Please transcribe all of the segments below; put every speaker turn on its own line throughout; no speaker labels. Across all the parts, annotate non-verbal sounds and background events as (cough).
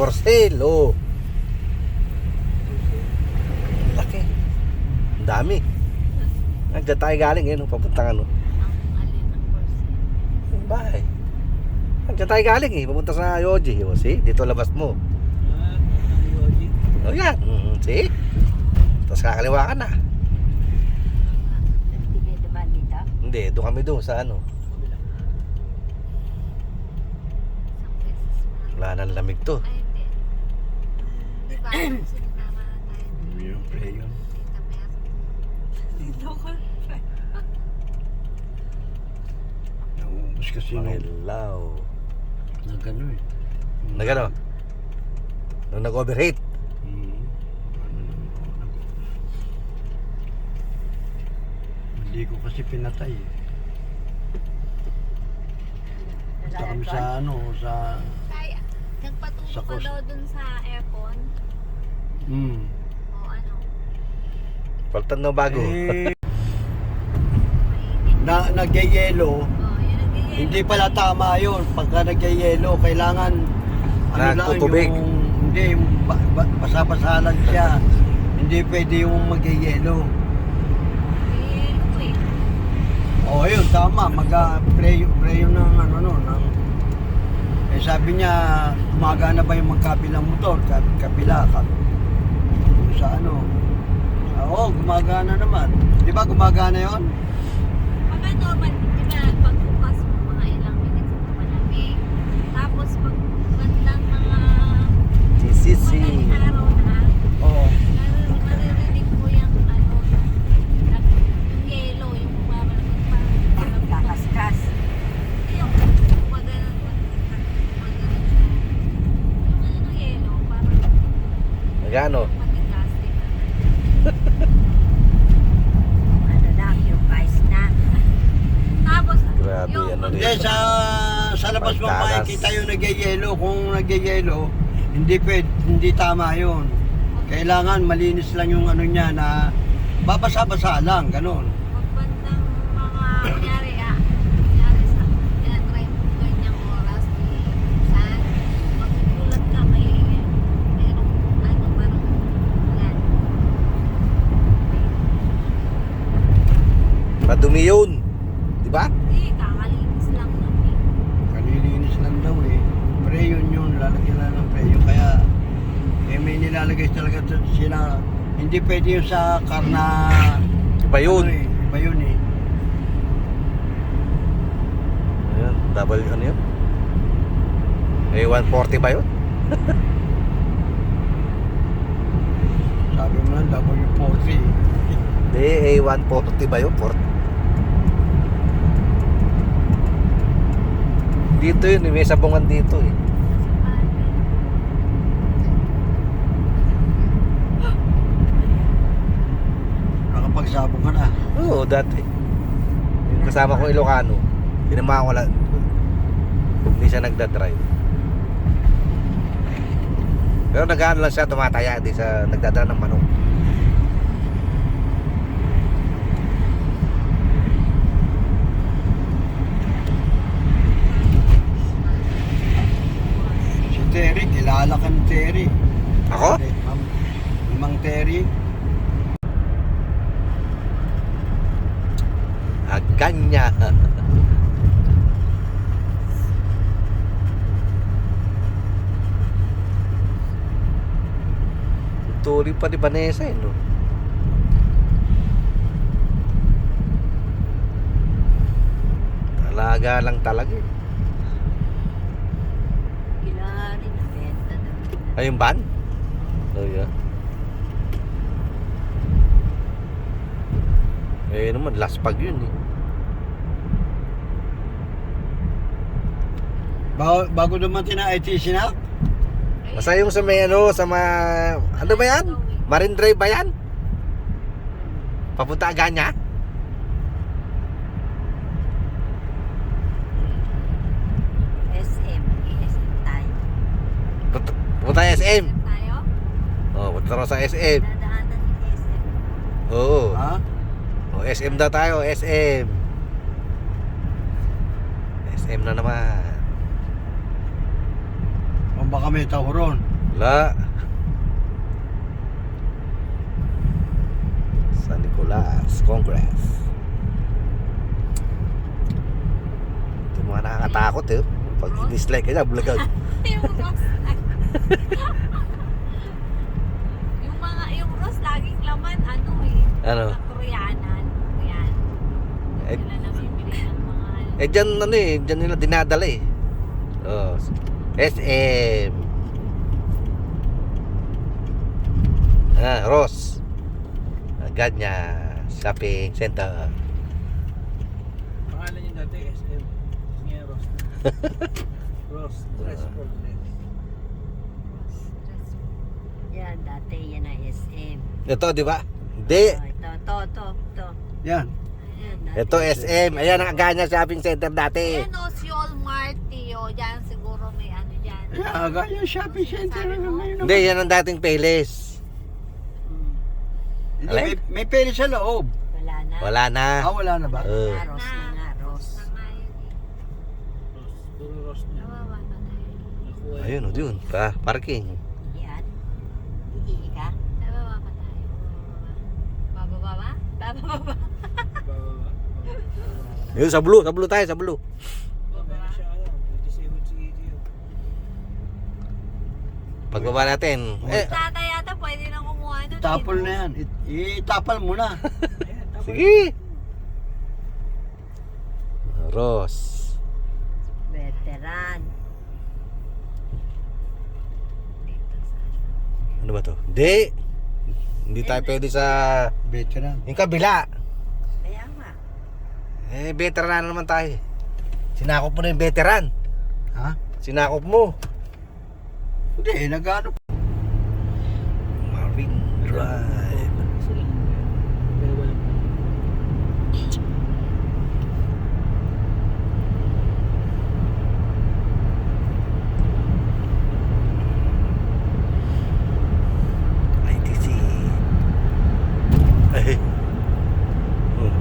For sale, oh. Laki. Ang dami. Nandiyan tayo galing eh, no? papuntang ano. Yung bahay. Nandiyan tayo galing eh, papunta sa Yoji. O, see? Dito labas mo. O yan, mm, see? Tapos kakaliwa ka na.
Hindi
doon kami doon sa ano.
Na.
Wala nang lamig to.
Ay, hindi. Di ba? Sinama na tayo.
Yung
ko.
Naubos kasi nung
Mahilaw.
nagano eh.
Nagano? Nung nag-overheat.
Hmm. Hindi ko kasi pinatay eh. Punta kami sa ano, sa...
Kaya,
Sa
nagpatulog ka
coast.
daw dun sa aircon.
Hmm.
O ano,
Paltan na bago.
Eh, na, nagyayelo,
O, yun ang ganyan.
hindi pala tama yun. Pagka nagyayelo, kailangan ano lang
Nagtutubig.
yung... Hindi, yung ba, ba, basa-basa lang siya. hindi pwede yung magyayelo.
Eh, ano eh.
Oo, yun, tama. Mag-pray pray ng ano, no, ng... Eh, sabi niya, gumagana ba yung magkabilang motor? Kab- Kabila, kab sa ano? Oo, gumagana naman. Di ba gumagana yon?
Pag ano, man, di ba, pagbukas mo mga ilang minutes ito malamig. Tapos pag bandang mga
GCC.
madaling araw na,
Oo.
nar- maririnig mo yung ano, yung, yung yelo, yung parang parang kakaskas. Yung pag ganun, pag pag ganun siya. Yung ano ng yelo, parang
Nagano?
matigas, di ba? Ano na, yung ice na. Tapos,
Grabe,
yung
ano
pag-
Hindi, sa, sa labas mo
Pagtalas.
makikita yung nagyayelo. Kung nagyayelo, hindi pwede, hindi tama yun. Kailangan malinis lang yung ano niya na babasa-basa lang, ganun.
Pag bandang mga, kunyari ah, kunyari sa, tinatry mo ganyang oras, eh, saan, magkukulat ka, may, merong, ano, parang, yan.
Madumi yun. Di ba?
Hindi, kakalinis lang namin.
Kalilinis lang daw eh. Preyon yun, lalagyan lang ng preyon. Kaya, eh, may nilalagay talaga sila. Hindi pwede yun sa karna...
Iba yun.
Ano eh, iba yun eh.
Ayan, double ano yun? Eh, 140 ba yun? (laughs)
Sabi mo lang, W40.
Hindi, eh, 140 ba yun? 40. Dito yun, eh, may sabungan dito eh.
Na.
Oo, dati. Yung kasama ko Ilocano, pinamahan ko lang. Hindi siya nagdadrive. Pero nag lang siya, tumataya, di sa nagdadala ng manok.
Si Terry, kilala ka ni Terry.
Ako?
Eh, Ma'am, Mang Terry.
Aganya. Tuloy pa ni Vanessa eh, no? Talaga lang talaga eh.
Kilari na benta.
Ay, yung van? Oh, yeah. Eh naman, last pag yun eh.
Bago, bago dumating na ITC na?
Basta yung sa may ano, sa ma... Ano ba yan? Marine Drive ba yan? Papunta Aganya?
SM, SM tayo.
Punta, SM.
Tayo?
Oh, punta sa SM.
Dadaanan ni SM.
Oo.
Ha?
Oh, SM daw tayo, SM. SM na naman.
Baka may tao ron.
Wala. San Nicolas Congress. Ito mga nakakatakot eh. Pag dislike ka niya, bulagag. (laughs)
yung mga, yung rose laging laman, ano eh.
Ano?
Koreanan. Yan.
Eh,
ano.
eh dyan ano eh, dyan nila dinadala eh. Oh, SM. Ah, Ross. Agad niya. Shopping center.
Pangalan niya dati SM. Niya Ross. (laughs) Ross. Dress for less.
Yan, dati yan ang SM.
Ito, di ba? Hindi.
Oh, ito, ito, ito, ito.
Yan.
Ayan, dati.
Ito SM. Ayan ang Aganya Shopping Center dati.
Ayan o, si Walmart, o. Ano.
Yan, ganyan shopping center na ngayon.
Hindi, yan ang dating Payless.
Hindi, may, may pera sa loob.
Wala na.
Wala na.
Ah, wala na ba?
Oh.
Na, Ross na nga, Ross. Na nga yun.
Ross. Puro Ross niya.
Kawawa pa tayo.
Nakuha
Ayun, o, dun. Pa, parking.
Yan. Hindi ka? Bababa pa tayo. Bababa ba? Bababa ba?
Yun, sa blue. Sa blue tayo, sa blue.
Oh, meron siya ano. 27 si EDO.
Pagbaba natin. Eh,
Tatay yata pwede na kumuha nun.
Tapol na yan. It- Itapal mo na. (laughs)
Sige. Ross.
Veteran. Dito sa
Ano ba to? Hindi. Hindi tayo pwede sa...
Veteran.
Yung kabila.
Kaya nga.
Eh, veteran na naman tayo. Sinakop mo na yung veteran.
Ha?
Sinakop mo.
Hindi, nag-ano.
Marine Drive.
Sila. Pero wala pa.
ITC. Eh. Oh.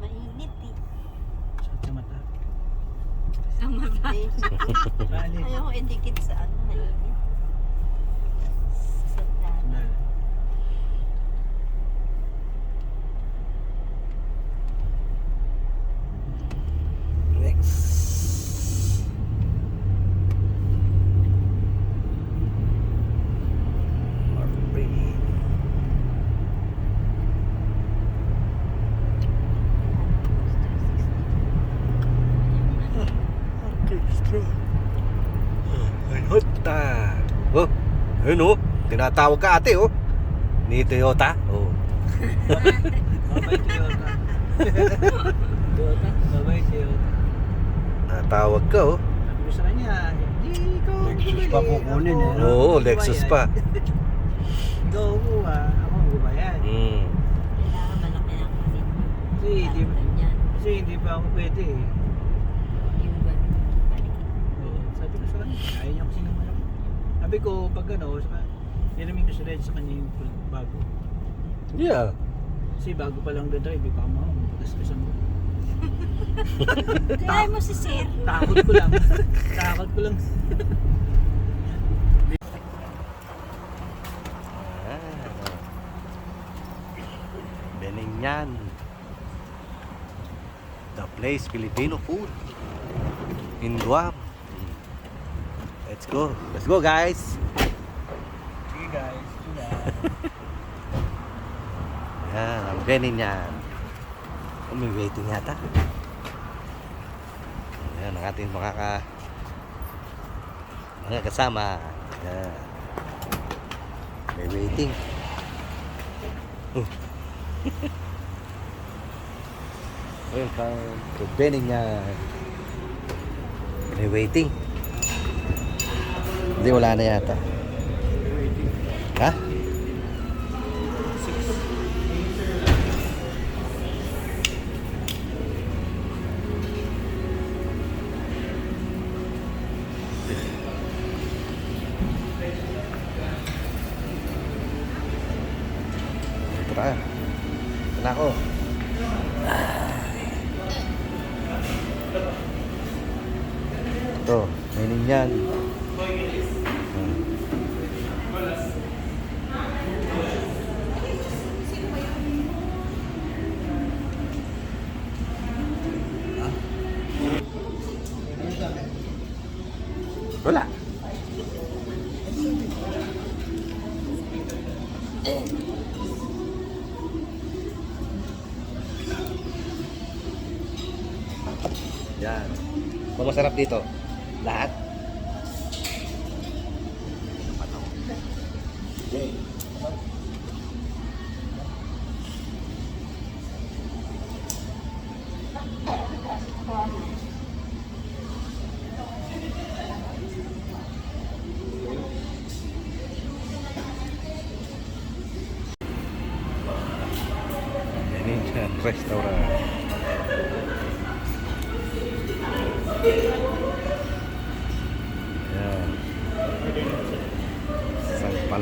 Mainit eh.
Sakit sa mata.
Sa (laughs) mata.
Balik.
Ayaw ko indikit sa ano, mainit. Sa dana.
Sandali.
Next. Marine. Orchestra. Ay, hota. Oh, ayun oh. Tinatawag ka ate oh. Ni Toyota. Oh.
Babay Toyota. Toyota. Babay Toyota.
Natawag ka oh.
Sabi ko sa kanya, hindi ang
Lexus pa kukunin eh, no?
Oo, Lexus pa.
Ikaw ang kuha, ako ang gumayan.
Mm.
Kailangan malaki ang mo.
Kasi hindi, kasi hindi pa ako pwede eh.
Yung ganun. Balik.
Oo, sabi ko sa kanya, ayaw niya kasi ng malaki. Sabi ko, pag ano, sa, niramin ko si Red sa kanya yung bago.
Yeah.
Kasi bago pa lang na drive, eh, baka mo, magaskasan mo.
Kaya mo si Sir.
Takot ko lang. Takot ko lang.
Benignan. The place Filipino food in Guam. Let's go. Let's go guys.
Sige guys. (laughs)
Yan, ang Benignan. Oh, may waiting yata. Yan, ang ating makaka mga kasama. Yan. May waiting. Oh. Welcome to Benignan. May waiting. Hindi, wala na yata. Ha? Tara. Tara ko. Ito, may yan. Yan. Kung masarap dito, lahat. Venetian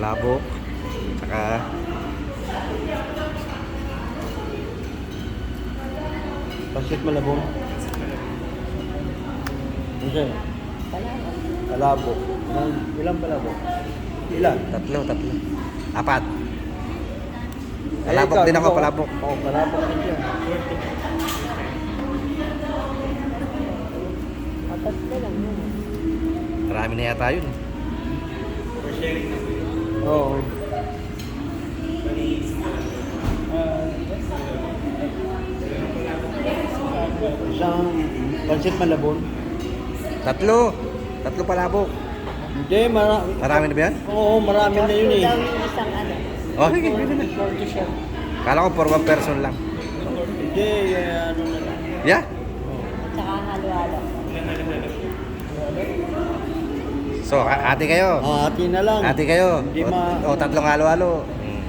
palabok. Saka
Pasit malabong. Ano Palabo. Ilang, ilang palabo? Ilan?
tatlo, tatlo. Apat.
Eh,
Palabok din ako, palabok.
Oo, palabok din siya.
Apat na lang yun.
Marami na yata yun.
Oo. Isang pansit malabon.
Tatlo. Tatlo palabok.
Hindi, mara
Marami na ba yan?
Oo, marami na yun eh.
daw yung isang ano.
Oh, sige, pwede na.
40 siya.
Kala ko for one person lang.
Hindi, eh, ano na lang.
Yeah.
At saka halo-halo.
So, a- ate kayo.
Ah, ati na lang.
Ate kayo.
Hindi
O,
ma...
o tatlong halo-halo. Hmm.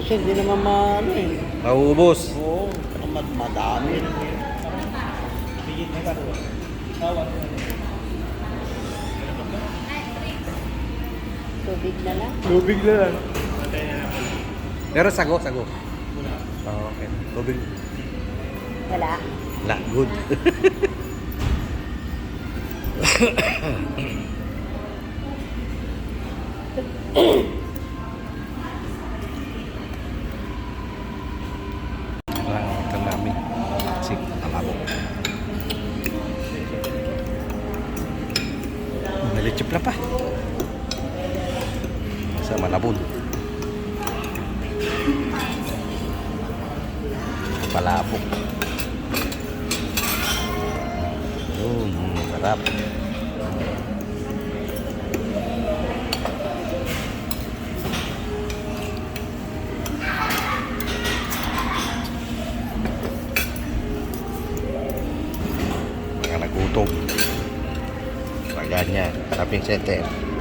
Kasi hindi naman ma... Ano eh.
Mauubos.
Oo, mad madami.
Tubig na lang.
Tubig na lang.
Pero sago, sago. Oh, okay. Tubig.
Wala.
La, good. (laughs) Nalichip na pa. Sa Malabon. Palabok. Yun, mm, sarap. Mga nagutom. Paganya, shopping center. Yun